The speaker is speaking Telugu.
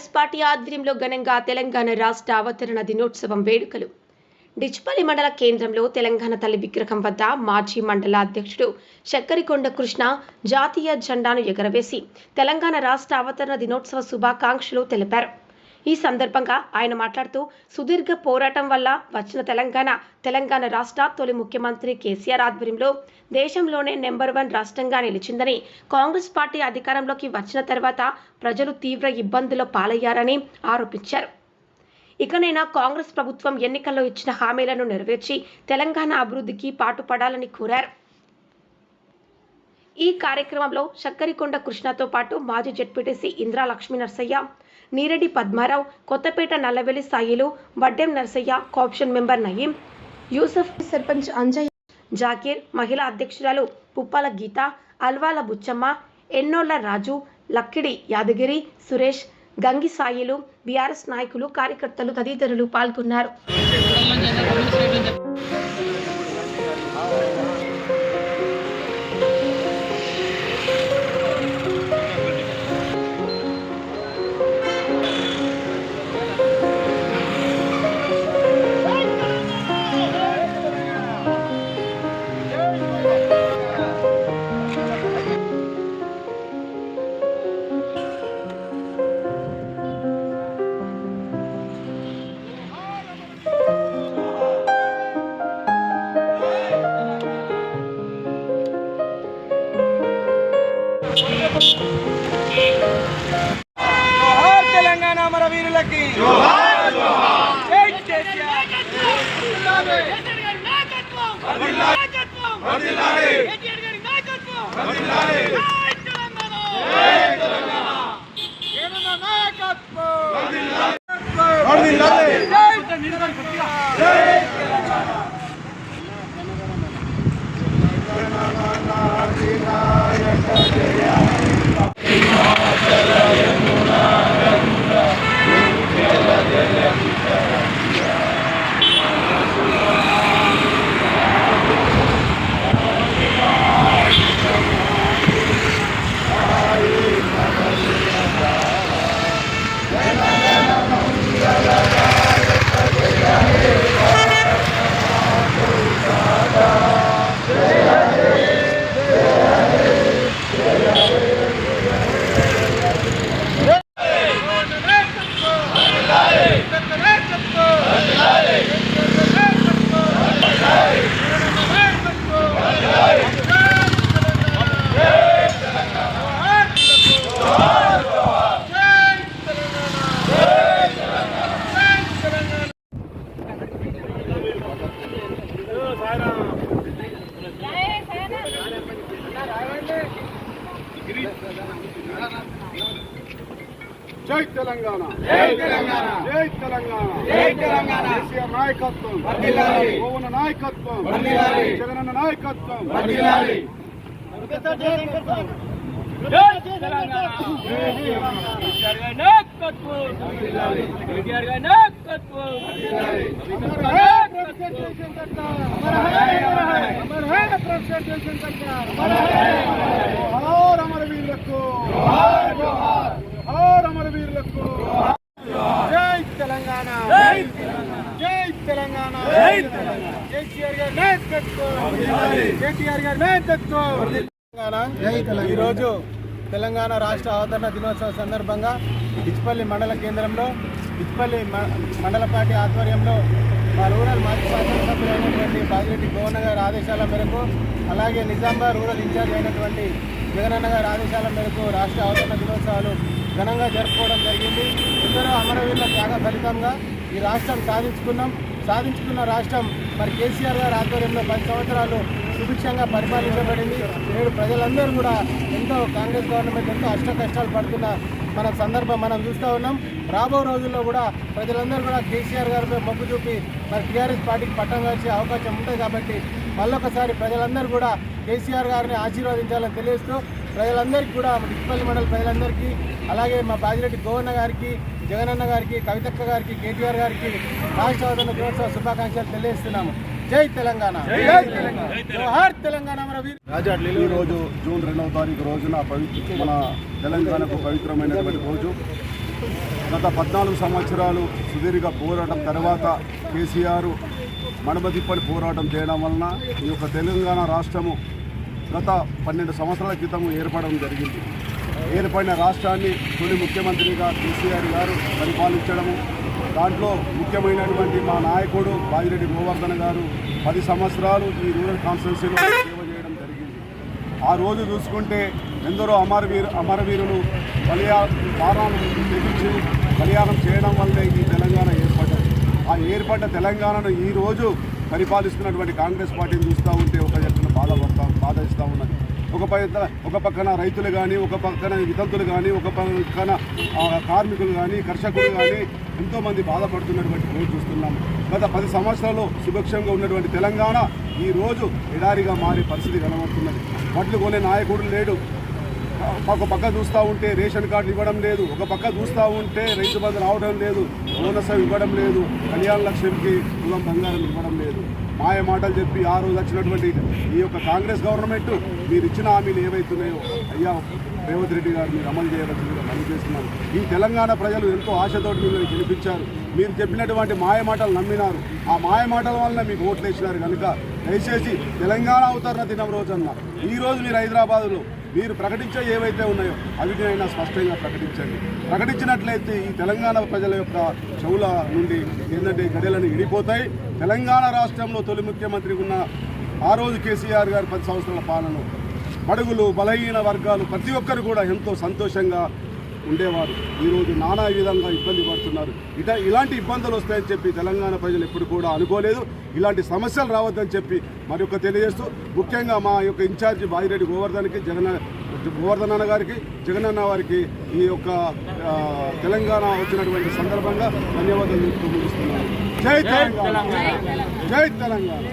టీఆర్ఎస్ పార్టీ ఆధ్వర్యంలో ఘనంగా తెలంగాణ రాష్ట్ర అవతరణ దినోత్సవం వేడుకలు. డిచ్పల్లి మండల కేంద్రంలో తెలంగాణ తల్లి విగ్రహం వద్ద మాజీ మండల అధ్యక్షుడు చక్కరికొండ కృష్ణ జాతీయ జెండాను ఎగరవేసి తెలంగాణ రాష్ట్ర అవతరణ దినోత్సవ శుభాకాంక్షలు తెలిపారు. ఈ సందర్భంగా ఆయన మాట్లాడుతూ సుదీర్ఘ పోరాటం వల్ల వచ్చిన తెలంగాణ తెలంగాణ రాష్ట్ర తొలి ముఖ్యమంత్రి కేసీఆర్ ఆధ్వర్యంలో దేశంలోనే నెంబర్ వన్ రాష్ట్రంగా నిలిచిందని కాంగ్రెస్ పార్టీ అధికారంలోకి వచ్చిన తర్వాత ప్రజలు తీవ్ర ఇబ్బందుల పాలయ్యారని ఆరోపించారు. ఇకనైనా కాంగ్రెస్ ప్రభుత్వం ఎన్నికల్లో ఇచ్చిన హామీలను నెరవేర్చి తెలంగాణ అభివృద్ధికి పాటుపడాలని కోరారు. ఈ కార్యక్రమంలో శక్కరికొండ కృష్ణతో పాటు మాజీ ZPTC Indra Lakshmi Narsaiah Neereddy Padmarao Kothapet Nallavelli Sailu Vaddem Narsaiah cooption member Nayeem Yousuf sarpanch Anjaiah. Zakir మహిళా అధ్యక్షురాలు పుప్పాల గీత అల్వాల బుచ్చమ్మ ఎన్నోళ్ళ రాజు లక్కిడి యాదగిరి సురేష్ గంగి సాయిలు బీఆర్ఎస్ నాయకులు కార్యకర్తలు తదితరులు పాల్గొన్నారు. మన వీరులకి జై కేసీఆర్. ఏమన్నా నాయకత్వం. జై జై తెలంగాణ. జై తెలంగాణ. కేసీఆర్ నాయకత్వం. పవన్ నాయకత్వం. జగనన్న నాయకత్వం. వర్ధిల్లాలి. జై తెలంగాణ కేసీఆర్ గారి నాయకత్వం కేసీఆర్ గారి నాయకత్వం అమర్ హై ప్రెసిడెంట్ జయశంకర్ అమర్ హై అమర్ హై ప్రెసిడెంట్ జయశంకర్ జోహార్ అమర వీరులకు జోహార్ అమర వీరులకు జై తెలంగాణ జై జై తెలంగాణ జై తెలంగాణ. కేసీఆర్ గారి నాయకత్వం కేటీఆర్ గారి నాయకత్వం తెలంగాణ ఈరోజు తెలంగాణ రాష్ట్ర అవతరణ దినోత్సవం సందర్భంగా ఇచ్పల్లి మండల కేంద్రంలో ఇచ్పల్లి మ- మండల పార్టీ ఆధ్వర్యంలో మా రూరల్ మాజీ శాసనసభ్యులైనటువంటి బాగిరెడ్డి గోవన్న గారి ఆదేశాల మేరకు అలాగే నిజామాబాద్ రూరల్ ఇన్ఛార్జ్ అయినటువంటి జగనన్న గారి ఆదేశాల మేరకు రాష్ట్ర అవతరణ దినోత్సవాలు ఘనంగా జరుపుకోవడం జరిగింది. ఎందరో అమరవీరుల త్యాగ ఫలితంగా ఈ రాష్ట్రం సాధించుకున్నాం. సాధించుకున్న రాష్ట్రం మరి కేసీఆర్ గారి ఆధ్వర్యంలో పది సంవత్సరాలు సుభిక్షంగా పరిపాలించబడింది. నేడు ప్రజలందరూ కూడా ఎంతో కాంగ్రెస్ గవర్నమెంట్ ఎంతో అష్ట కష్టాలు పడుతున్న మన సందర్భం మనం చూస్తూ ఉన్నాం. రాబో రోజుల్లో కూడా ప్రజలందరూ కూడా కేసీఆర్ గారిపై మొగ్గు చూపి మరి టీఆర్ఎస్ పార్టీకి పట్టం వచ్చే అవకాశం ఉంటుంది కాబట్టి మళ్ళొకసారి ప్రజలందరూ కూడా కేసీఆర్ గారిని ఆశీర్వదించాలని తెలియజేస్తూ ప్రజలందరికీ కూడా డిస్పల్లి మండల ప్రజలందరికీ అలాగే మా బాజిరెడ్డి గోవన్న గారికి జగనన్న గారికి కవితక్క గారికి కేటీఆర్ గారికి రాష్ట్ర అవతరణ దినోత్సవ శుభాకాంక్షలు తెలియజేస్తున్నాము. జై తెలంగాణ. జై తెలంగాణ. జోహార్ తెలంగాణ రోజు జూన్ రెండవ తారీఖు రోజున పవిత్ర మన తెలంగాణకు పవిత్రమైనటువంటి రోజు. గత పద్నాలుగు సంవత్సరాలు సుదీర్ఘ పోరాటం తర్వాత కేసీఆర్ మడమదిప్పని పోరాటం చేయడం వలన ఈ యొక్క తెలంగాణ రాష్ట్రము గత పన్నెండు సంవత్సరాల క్రితం ఏర్పడడం జరిగింది. ఏర్పడిన రాష్ట్రాన్ని తొలి ముఖ్యమంత్రిగా కేసీఆర్ గారు పరిపాలించడము దాంట్లో ముఖ్యమైనటువంటి మా నాయకుడు బాజిరెడ్డి గోవర్ధన్ గారు పది సంవత్సరాలు ఈ రూరల్ కాన్స్టిట్యున్సీలో సేవ చేయడం జరిగింది. ఆ రోజు చూసుకుంటే ఎందరో అమరవీరు అమరవీరులు బలియా ప్రాణాలను తెగించి బలియానం చేయడం వల్లే ఈ తెలంగాణ ఏర్పడ్డ తెలంగాణను ఈ రోజు పరిపాలిస్తున్నటువంటి కాంగ్రెస్ పార్టీని చూస్తూ ఉంటే ఒక ఎత్తున బాధపడతా బాధ ఇస్తూ ఉన్నది. ఒక పక్క ఒక పక్కన రైతులు కానీ ఒక పక్కన వితంతులు కానీ ఒక పక్కన కార్మికులు కానీ కర్షకులు కానీ ఎంతోమంది బాధపడుతున్నటువంటి రోజు చూస్తున్నాం. గత పది సంవత్సరాలు సుభిక్షంగా ఉన్నటువంటి తెలంగాణ ఈ రోజు ఎడారిగా మారే పరిస్థితి కనబడుతున్నది. వడ్లు కొనే నాయకుడు లేడు. ఒక పక్క చూస్తూ ఉంటే రేషన్ కార్డు ఇవ్వడం లేదు. ఒక పక్క చూస్తూ ఉంటే రైతు బంధు రావడం లేదు. బోనస్ ఇవ్వడం లేదు. కళ్యాణ లక్ష్యంకి కులం బంగారం ఇవ్వడం లేదు. మాయ మాటలు చెప్పి ఆ రోజు వచ్చినటువంటి ఈ యొక్క కాంగ్రెస్ గవర్నమెంట్ మీరు ఇచ్చిన హామీలు ఏవైతున్నాయో అయ్యా రేవంత్ రెడ్డి గారు మీరు అమలు చేయవలసిందిగా పనిచేస్తున్నారు ఈ తెలంగాణ ప్రజలు ఎంతో ఆశతోటి మిమ్మల్ని గెలిపించారు. మీరు చెప్పినటువంటి మాయ మాటలు నమ్మినారు. ఆ మాయ మాటల వలన మీకు ఓట్లు వేసినారు కనుక దయచేసి తెలంగాణ అవతరణ దినం రోజన్న. ఈ రోజు మీరు హైదరాబాద్లో మీరు ప్రకటించే ఏవైతే ఉన్నాయో అవిటినైనా స్పష్టంగా ప్రకటించండి. ప్రకటించినట్లయితే ఈ తెలంగాణ ప్రజల యొక్క చెవుల నుండి ఏంటంటే గడియలను ఇడిపోతాయి తెలంగాణ రాష్ట్రంలో తొలి ముఖ్యమంత్రి ఉన్న ఆ రోజు కేసీఆర్ గారు పది సంవత్సరాల పాలన బడుగులు బలహీన వర్గాలు ప్రతి ఒక్కరు కూడా ఎంతో సంతోషంగా ఉండేవారు. ఈరోజు నానా విధంగా ఇబ్బంది పడుతున్నారు. ఇట ఇలాంటి ఇబ్బందులు వస్తాయని చెప్పి తెలంగాణ ప్రజలు ఎప్పుడు కూడా అనుకోలేదు. ఇలాంటి సమస్యలు రావద్దని చెప్పి మరి యొక్క తెలియజేస్తూ ముఖ్యంగా మా యొక్క ఇన్ఛార్జి బాజిరెడ్డి గోవర్ధన్కి జగన్ గోవర్ధన్ అన్న గారికి జగన్ అన్న వారికి ఈ యొక్క తెలంగాణ వచ్చినటువంటి సందర్భంగా ధన్యవాదాలు చెప్తూ ముగిస్తున్నాను. జై తెలంగాణ. జై తెలంగాణ.